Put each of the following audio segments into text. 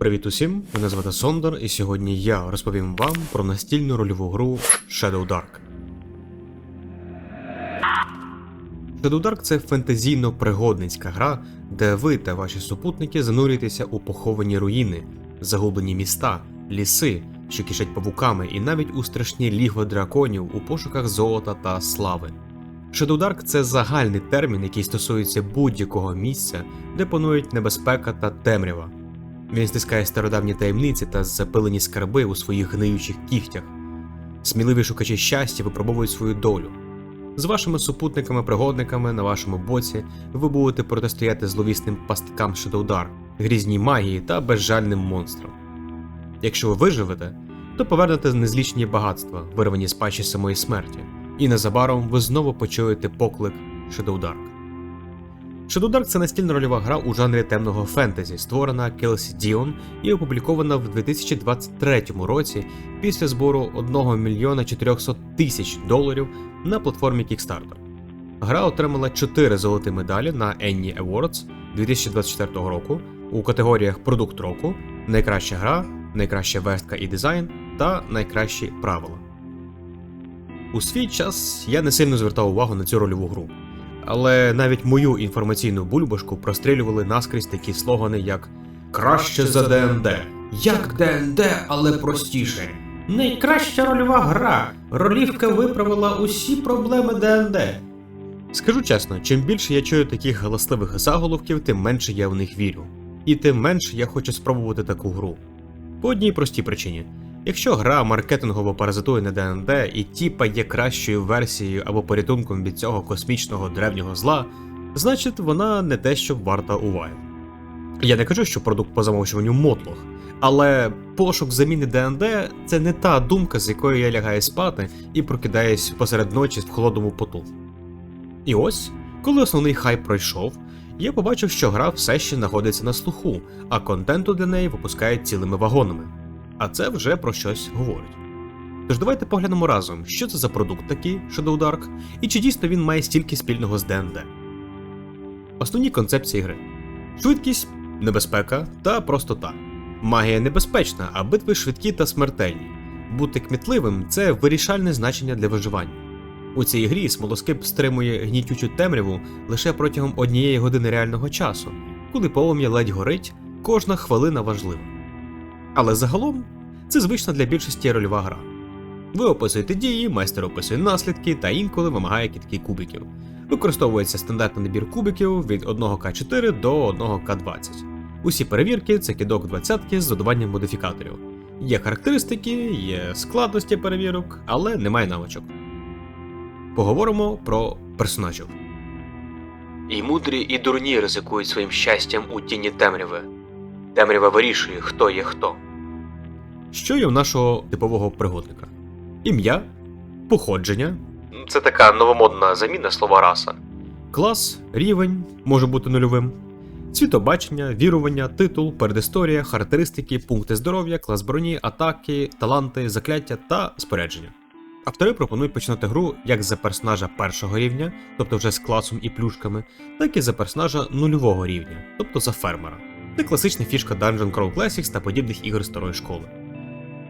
Привіт усім! Мене звати Сондер, і сьогодні я розповім вам про настільну рольову гру Shadow Dark. Shadow Dark це фентезійно-пригодницька гра, де ви та ваші супутники занурюєтеся у поховані руїни, загублені міста, ліси, що кишать павуками, і навіть у страшні лігва драконів у пошуках золота та слави. Shadow Dark – це загальний термін, який стосується будь-якого місця, де панують небезпека та темрява. Він стискає стародавні таємниці та запилені скарби у своїх гниючих кігтях. Сміливі шукачі щастя випробовують свою долю. З вашими супутниками-пригодниками на вашому боці ви будете протистояти зловісним пасткам Dark, грізній магії та безжальним монстрам. Якщо ви виживете, то повернете незлічні багатства, вирвані з пащі самої смерті, і незабаром ви знову почуєте поклик Dark. Shadow Dark – це настільна рольова гра у жанрі темного фентезі, створена Келсі Діон і опублікована в 2023 році після збору 1 мільйона 400 тисяч доларів на платформі Kickstarter. Гра отримала 4 золоті медалі на Annie Awards 2024 року у категоріях Продукт року, Найкраща гра, Найкраща верстка і дизайн та Найкращі правила. У свій час я не сильно звертав увагу на цю рольову гру. Але навіть мою інформаційну бульбашку прострілювали наскрізь такі слогани, як Краще за ДНД. Як ДНД, але простіше. Найкраща рольова гра. Ролівка виправила усі проблеми ДНД. Скажу чесно, чим більше я чую таких галасливих заголовків, тим менше я в них вірю. І тим менше я хочу спробувати таку гру. По одній простій причині. Якщо гра маркетингово паразитує на ДНД і тіпа є кращою версією або порятунком від цього космічного древнього зла, значить вона не те, що варта уваги. Я не кажу, що продукт по замовчуванню мотлох, але пошук заміни ДНД це не та думка, з якою я лягаю спати і прокидаюсь посеред ночі в холодному поту. І ось, коли основний хайп пройшов, я побачив, що гра все ще знаходиться на слуху, а контенту для неї випускають цілими вагонами. А це вже про щось говорить. Тож давайте поглянемо разом, що це за продукт такий Shadow Dark, і чи дійсно він має стільки спільного з ДНД. Основні концепції гри: швидкість, небезпека та простота. Магія небезпечна, а битви швидкі та смертельні. Бути кмітливим це вирішальне значення для виживання. У цій грі смолоскип стримує гнітючу темряву лише протягом однієї години реального часу, коли полум'я ледь горить, кожна хвилина важлива. Але загалом це звична для більшості рольова гра. Ви описуєте дії, майстер описує наслідки та інколи вимагає кітки кубиків. Використовується стандартний набір кубиків від 1К4 до 1К20. Усі перевірки це кидок 20 з додаванням модифікаторів. Є характеристики, є складності перевірок, але немає навичок. Поговоримо про персонажів. І мудрі, і дурні ризикують своїм щастям у тіні темряви. Темрява вирішує, хто є хто. Що є в нашого типового пригодника? Ім'я, походження. Це така новомодна заміна слова раса. Клас, рівень може бути нульовим. Світобачення, вірування, титул, передісторія, характеристики, пункти здоров'я, клас броні, атаки, таланти, закляття та спорядження. Автори пропонують починати гру як за персонажа першого рівня, тобто вже з класом і плюшками, так і за персонажа нульового рівня, тобто за фермера. Це класична фішка Dungeon Crawl Classics та подібних ігор старої школи.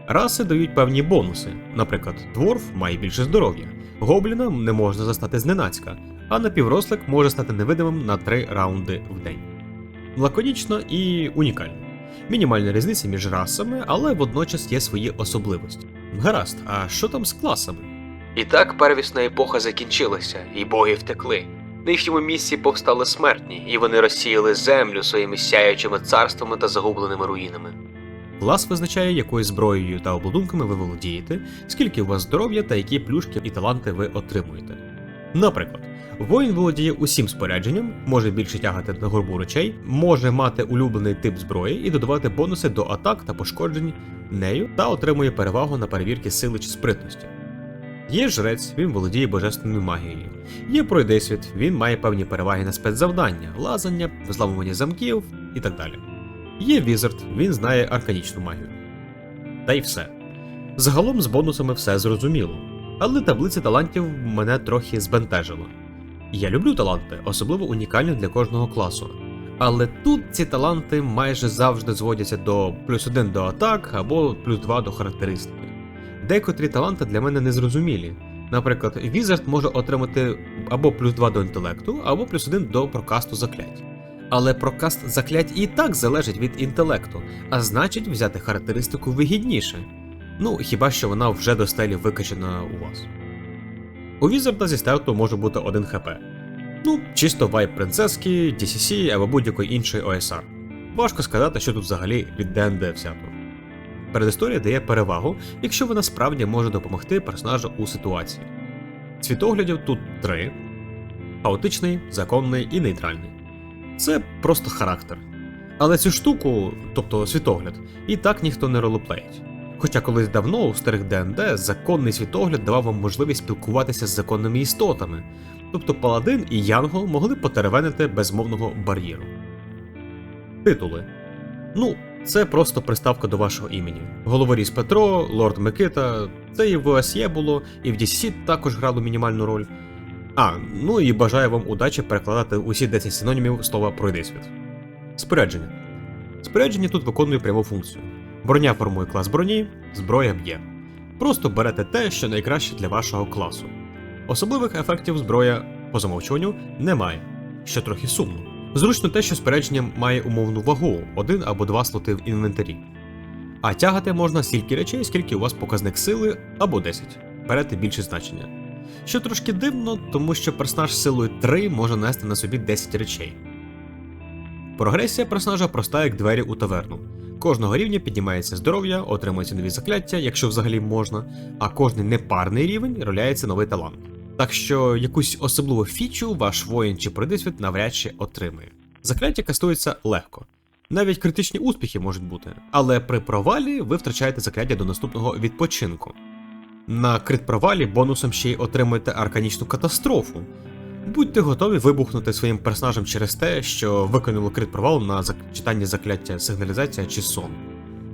Раси дають певні бонуси. Наприклад, дворф має більше здоров'я, гобліна не можна застати зненацька, а напіврослик може стати невидимим на 3 раунди в день. Лаконічно і унікально. Мінімальна різниця між расами, але водночас є свої особливості. Гаразд, а що там з класами? І так первісна епоха закінчилася, і боги втекли. На їхньому місці повстали смертні, і вони розсіяли землю своїми сяючими царствами та загубленими руїнами. Клас визначає, якою зброєю та обладунками ви володієте, скільки у вас здоров'я та які плюшки і таланти ви отримуєте. Наприклад, воїн володіє усім спорядженням, може більше тягати на горбу речей, може мати улюблений тип зброї і додавати бонуси до атак та пошкоджень нею та отримує перевагу на перевірки сили чи спритності. Є жрець, він володіє божественною магією. Є пройдисвіт, він має певні переваги на спецзавдання, лазання, взламування замків і так далі. Є візард, він знає арканічну магію. Та й все. Загалом з бонусами все зрозуміло, але таблиця талантів мене трохи збентежила. Я люблю таланти, особливо унікальні для кожного класу. Але тут ці таланти майже завжди зводяться до плюс 1 до атак або плюс 2 до характеристики. Декотрі таланти для мене незрозумілі. Наприклад, Візард може отримати або плюс 2 до інтелекту, або плюс 1 до прокасту заклять. Але прокаст заклять і так залежить від інтелекту, а значить взяти характеристику вигідніше. Ну, хіба що вона вже до стелі викачана у вас. У Візарда зі старту може бути 1 хп. Ну, чисто вайп принцески, DCC або будь-якої іншої OSR. Важко сказати, що тут взагалі від ДНД взято. Передісторія дає перевагу, якщо вона справді може допомогти персонажу у ситуації. Світоглядів тут три: хаотичний, законний і нейтральний. Це просто характер. Але цю штуку, тобто світогляд, і так ніхто не ролеплеїть. Хоча колись давно у старих ДНД законний світогляд давав вам можливість спілкуватися з законними істотами, тобто Паладин і Янгол могли потеревенити безмовного бар'єру. Титули. Ну, це просто приставка до вашого імені. Головоріз Петро, Лорд Микита, це і в ОСЄ було, і в DCC також грало мінімальну роль. А, ну і бажаю вам удачі перекладати усі 10 синонімів слова пройди світ. Спорядження. Спорядження тут виконує пряму функцію. Броня формує клас броні, зброя б'є. Просто берете те, що найкраще для вашого класу. Особливих ефектів зброя по замовчуванню немає, що трохи сумно. Зручно те, що спорядження має умовну вагу, один або два слоти в інвентарі. А тягати можна стільки речей, скільки у вас показник сили або 10. Берете більше значення. Що трошки дивно, тому що персонаж з силою 3 може нести на собі 10 речей. Прогресія персонажа проста як двері у таверну. Кожного рівня піднімається здоров'я, отримується нові закляття, якщо взагалі можна, а кожний непарний рівень роляється новий талант. Так що якусь особливу фічу ваш воїн чи придисвіт навряд чи отримує. Закляття кастується легко. Навіть критичні успіхи можуть бути, але при провалі ви втрачаєте закляття до наступного відпочинку. На крит провалі бонусом ще й отримуєте арканічну катастрофу. Будьте готові вибухнути своїм персонажем через те, що виконали крит провал на читання закляття сигналізація чи сон.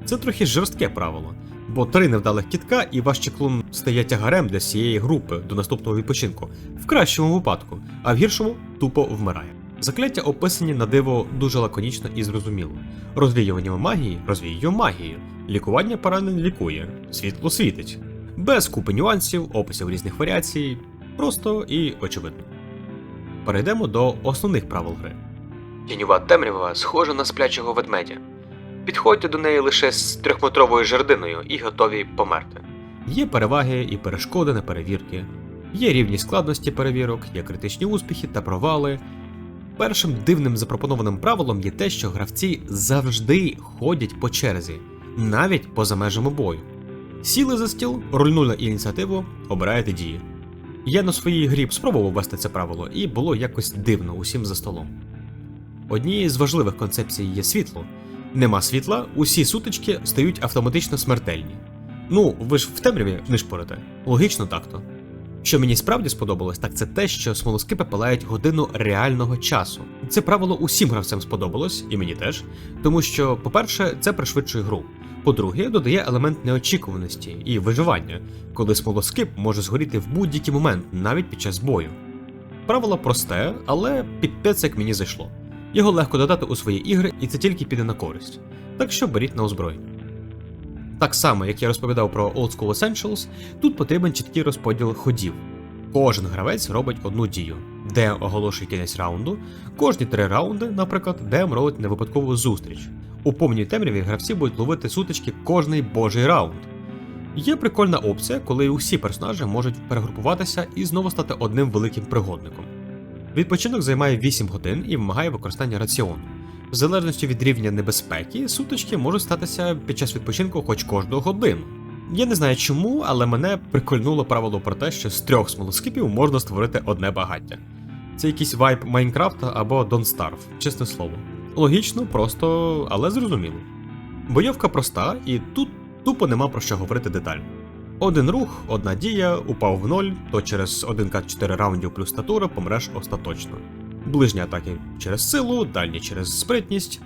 Це трохи жорстке правило, бо три невдалих кітка і ваш чеклун стає тягарем для всієї групи до наступного відпочинку, в кращому випадку, а в гіршому тупо вмирає. Закляття описані на диво дуже лаконічно і зрозуміло. Розвіювання магії розвіює магію, лікування поранень лікує, світло світить. Без купи нюансів, описів різних варіацій, просто і очевидно. Перейдемо до основних правил гри. Тіньова темрява схожа на сплячого ведмедя. Підходьте до неї лише з трьохметровою жердиною і готові померти. Є переваги і перешкоди на перевірки, є рівні складності перевірок, є критичні успіхи та провали. Першим дивним запропонованим правилом є те, що гравці завжди ходять по черзі, навіть поза межами бою. Сіли за стіл, рульнули ініціативу, обираєте дії. Я на своїй грі спробував ввести це правило, і було якось дивно усім за столом. Однією з важливих концепцій є світло. Нема світла, усі сутички стають автоматично смертельні. Ну, ви ж в темряві не шпорите. Логічно так-то. Що мені справді сподобалось, так це те, що смолоскипи палають годину реального часу. Це правило усім гравцям сподобалось, і мені теж, тому що, по-перше, це пришвидшує гру. По-друге, додає елемент неочікуваності і виживання, коли смолоскип може згоріти в будь-який момент, навіть під час бою. Правило просте, але підпець як мені зайшло. Його легко додати у свої ігри, і це тільки піде на користь. Так що беріть на озброєння. Так само, як я розповідав про Old School Essentials, тут потрібен чіткий розподіл ходів. Кожен гравець робить одну дію. ДМ оголошує кінець раунду, кожні три раунди, наприклад, ДМ робить невипадкову зустріч. У повній темряві гравці будуть ловити сутички кожний божий раунд. Є прикольна опція, коли усі персонажі можуть перегрупуватися і знову стати одним великим пригодником. Відпочинок займає 8 годин і вимагає використання раціону. В залежності від рівня небезпеки, сутички можуть статися під час відпочинку хоч кожну годину. Я не знаю чому, але мене прикольнуло правило про те, що з трьох смолоскипів можна створити одне багаття. Це якийсь вайб Майнкрафта або Don't Starve, чесне слово. Логічно, просто, але зрозуміло. Бойовка проста, і тут тупо нема про що говорити детально. Один рух, одна дія, упав в ноль, то через 1К4 раундів плюс статура помреш остаточно. Ближні атаки через силу, дальні через спритність.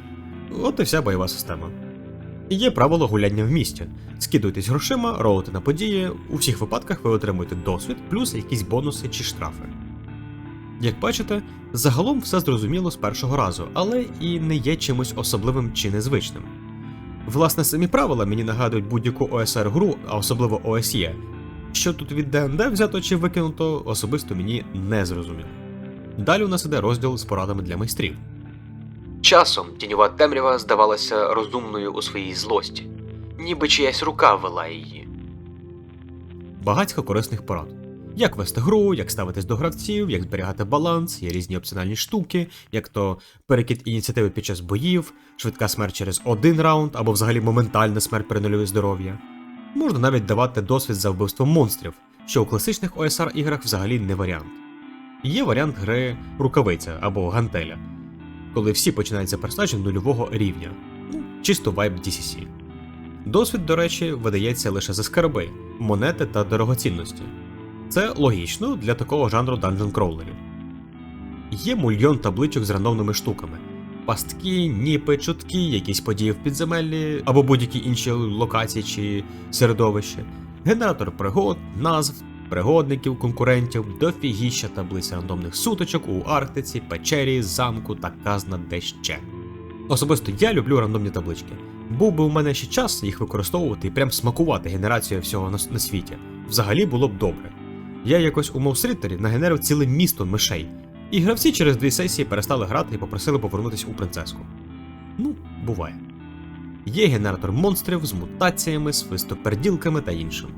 От і вся бойова система. Є правило гуляння в місті. Скидуйтесь грошима, ролите на події, у всіх випадках ви отримуєте досвід, плюс якісь бонуси чи штрафи. Як бачите, загалом все зрозуміло з першого разу, але і не є чимось особливим чи незвичним. Власне, самі правила мені нагадують будь-яку OSR гру, а особливо OSE. Що тут від ДНД взято чи викинуто, особисто мені не зрозуміло. Далі у нас іде розділ з порадами для майстрів. Часом тіньова темрява здавалася розумною у своїй злості, ніби чиясь рука вела її. Багатько корисних порад. Як вести гру, як ставитись до гравців, як зберігати баланс, є різні опціональні штуки, як то перекид ініціативи під час боїв, швидка смерть через один раунд або взагалі моментальна смерть при нульові здоров'я. Можна навіть давати досвід за вбивство монстрів, що у класичних OSR іграх взагалі не варіант. Є варіант гри рукавиця або гантеля, коли всі починають за нульового рівня, ну, чисто вайб DCC. Досвід, до речі, видається лише за скарби, монети та дорогоцінності. Це логічно для такого жанру dungeon кроулерів. Є мульйон табличок з рандомними штуками: пастки, ніпи, чутки, якісь події в підземеллі або будь-які інші локації чи середовища, генератор пригод, назв, пригодників, конкурентів, дофігіща таблиць рандомних суточок у Арктиці, печері, замку та казна де ще. Особисто я люблю рандомні таблички. Був би у мене ще час їх використовувати і прям смакувати генерацію всього на, на світі. Взагалі було б добре. Я якось у Моусрітері нагенерив ціле місто мишей, і гравці через дві сесії перестали грати і попросили повернутися у принцеску. Ну, буває. Є генератор монстрів з мутаціями, свистоперділками та іншим.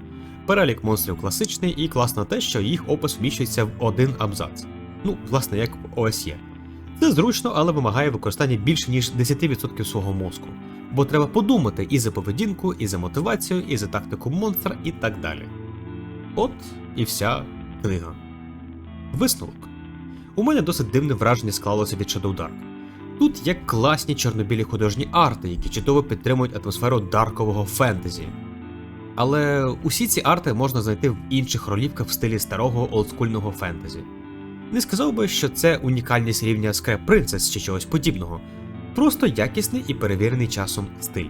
Перелік монстрів класичний і класно те, що їх опис вміщується в один абзац. Ну, власне, як в OSE. Це зручно, але вимагає використання більше ніж 10% свого мозку, бо треба подумати і за поведінку, і за мотивацію, і за тактику монстра, і так далі. От і вся книга. Висновок. У мене досить дивне враження склалося від Shadow Dark. Тут є класні чорнобілі художні арти, які чудово підтримують атмосферу даркового фентезі. Але усі ці арти можна знайти в інших ролівках в стилі старого олдскульного фентезі. Не сказав би, що це унікальність рівня Scrap Princess чи чогось подібного, просто якісний і перевірений часом стиль.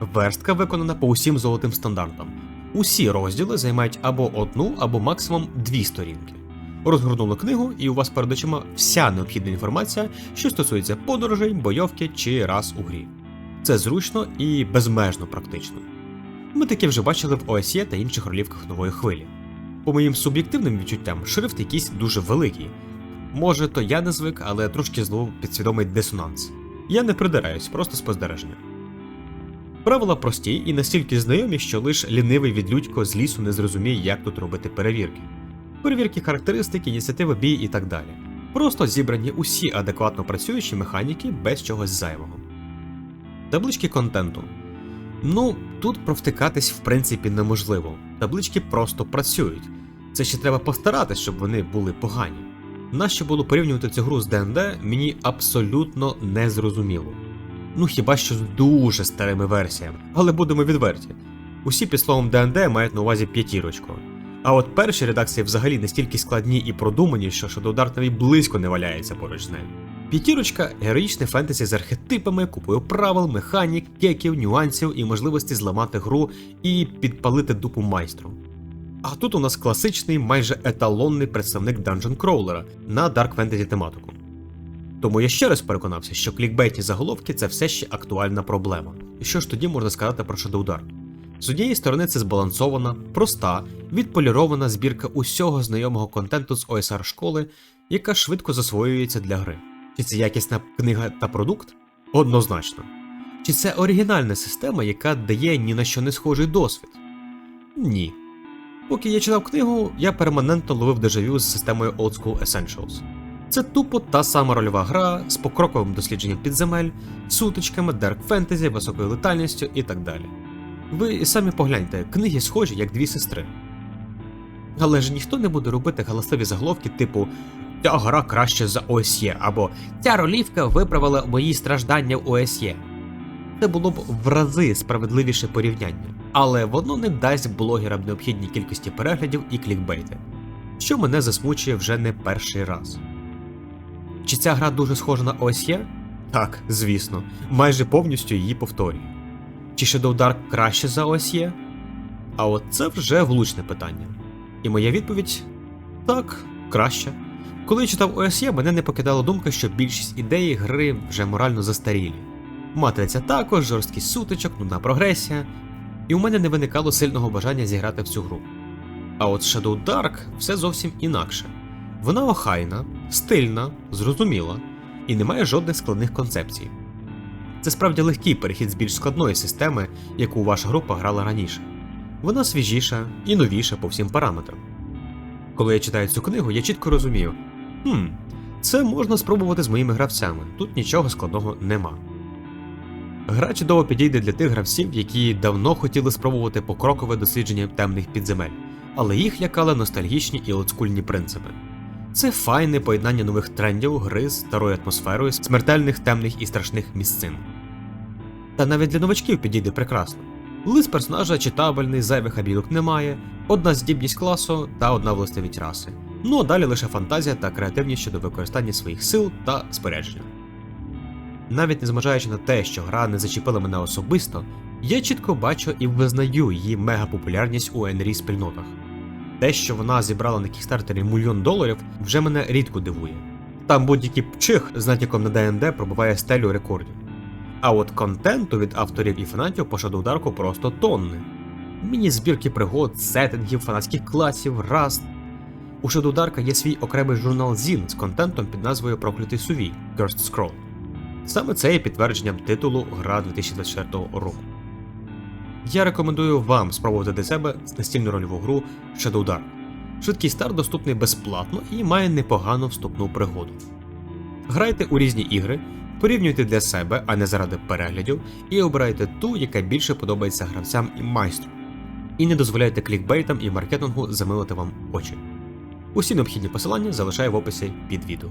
Верстка виконана по усім золотим стандартам. Усі розділи займають або одну, або максимум дві сторінки. Розгорнули книгу, і у вас перед очима вся необхідна інформація, що стосується подорожей, бойовки чи рас у грі. Це зручно і безмежно практично. Ми таке вже бачили в ОСЄ та інших ролівках нової хвилі. По моїм суб'єктивним відчуттям, шрифт якийсь дуже великий. Може, то я не звик, але трошки зловив підсвідомий дисонанс. Я не придираюсь, просто спостереження. Правила прості і настільки знайомі, що лише лінивий відлюдько з лісу не зрозуміє, як тут робити перевірки. Перевірки характеристики, ініціативи бій і так далі. Просто зібрані усі адекватно працюючі механіки без чогось зайвого. Таблички контенту. Ну, тут провтикатись в принципі неможливо. Таблички просто працюють. Це ще треба постаратись, щоб вони були погані. Нащо було порівнювати цю гру з ДНД, мені абсолютно не зрозуміло. Ну хіба що з дуже старими версіями, але будемо відверті. Усі під словом ДНД мають на увазі п'ятірочку. А от перші редакції взагалі настільки складні і продумані, що Shadow Dark навіть близько не валяється поруч з нею. П'ятірочка героїчне фентезі з архетипами, купою правил, механік, кеків, нюансів і можливості зламати гру і підпалити дупу майстру. А тут у нас класичний, майже еталонний представник Dungeon Crawler на Dark Fantasy тематику. Тому я ще раз переконався, що клікбейтні заголовки це все ще актуальна проблема. І що ж тоді можна сказати про Shadowdark? З однієї сторони, це збалансована, проста, відполірована збірка усього знайомого контенту з OSR школи, яка швидко засвоюється для гри. Чи це якісна книга та продукт? Однозначно. Чи це оригінальна система, яка дає ні на що не схожий досвід? Ні. Поки я читав книгу, я перманентно ловив дежавю з системою Old School Essentials. Це тупо та сама рольова гра з покроковим дослідженням підземель, сутичками, дарк фентезі, високою летальністю і так далі. Ви і самі погляньте, книги схожі як дві сестри. Але ж ніхто не буде робити галасливі заголовки, типу Ця гра краще за ОСЄ або Ця ролівка виправила мої страждання в ОСЄ. Це було б в рази справедливіше порівняння, але воно не дасть блогерам необхідній кількості переглядів і клікбейти, що мене засмучує вже не перший раз. Чи ця гра дуже схожа на ОСЄ? Так, звісно, майже повністю її повторює. Чи Shadow Dark краще за ОСЄ? А от це вже влучне питання. І моя відповідь так, краще. Коли я читав ОСЄ, мене не покидала думка, що більшість ідей гри вже морально застарілі. Матриця також, жорсткість сутичок, нудна прогресія, і у мене не виникало сильного бажання зіграти в цю гру. А от Shadow Dark все зовсім інакше. Вона охайна, стильна, зрозуміла і не має жодних складних концепцій. Це справді легкий перехід з більш складної системи, яку ваша група грала раніше. Вона свіжіша і новіша по всім параметрам. Коли я читаю цю книгу, я чітко розумію: хм, це можна спробувати з моїми гравцями, тут нічого складного нема. Гра чудово підійде для тих гравців, які давно хотіли спробувати покрокове дослідження темних підземель, але їх лякали ностальгічні і олдскульні принципи. Це файне поєднання нових трендів, гри з старою атмосферою, смертельних темних і страшних місцин. Та навіть для новачків підійде прекрасно. Лист персонажа читабельний, зайвих обідок немає, одна здібність класу та одна властивість раси. Ну а далі лише фантазія та креативність щодо використання своїх сил та спорядження. Навіть незважаючи на те, що гра не зачепила мене особисто, я чітко бачу і визнаю її мегапопулярність у NRI спільнотах. Те, що вона зібрала на кікстартері мільйон доларів, вже мене рідко дивує. Там будь-який пчих з натяком на ДНД пробиває стелю рекордів. А от контенту від авторів і фанатів по Dark просто тонни. Міні-збірки пригод, сеттингів, фанатських класів, рас. У Dark є свій окремий журнал Zin з контентом під назвою Проклятий Сувій Cursed Scroll. Саме це є підтвердженням титулу Гра 2024 року. Я рекомендую вам спробувати для себе настільну рольову гру Shadow Dark. Швидкий старт доступний безплатно і має непогану вступну пригоду. Грайте у різні ігри, порівнюйте для себе, а не заради переглядів, і обирайте ту, яка більше подобається гравцям і майстру. І не дозволяйте клікбейтам і маркетингу замилити вам очі. Усі необхідні посилання залишаю в описі під відео.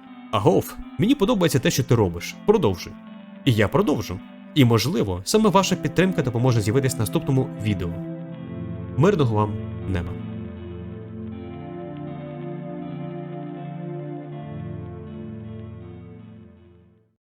Агов, мені подобається те, що ти робиш. Продовжуй. І я продовжу. І можливо, саме ваша підтримка допоможе з'явитись в наступному відео. Мирного вам неба!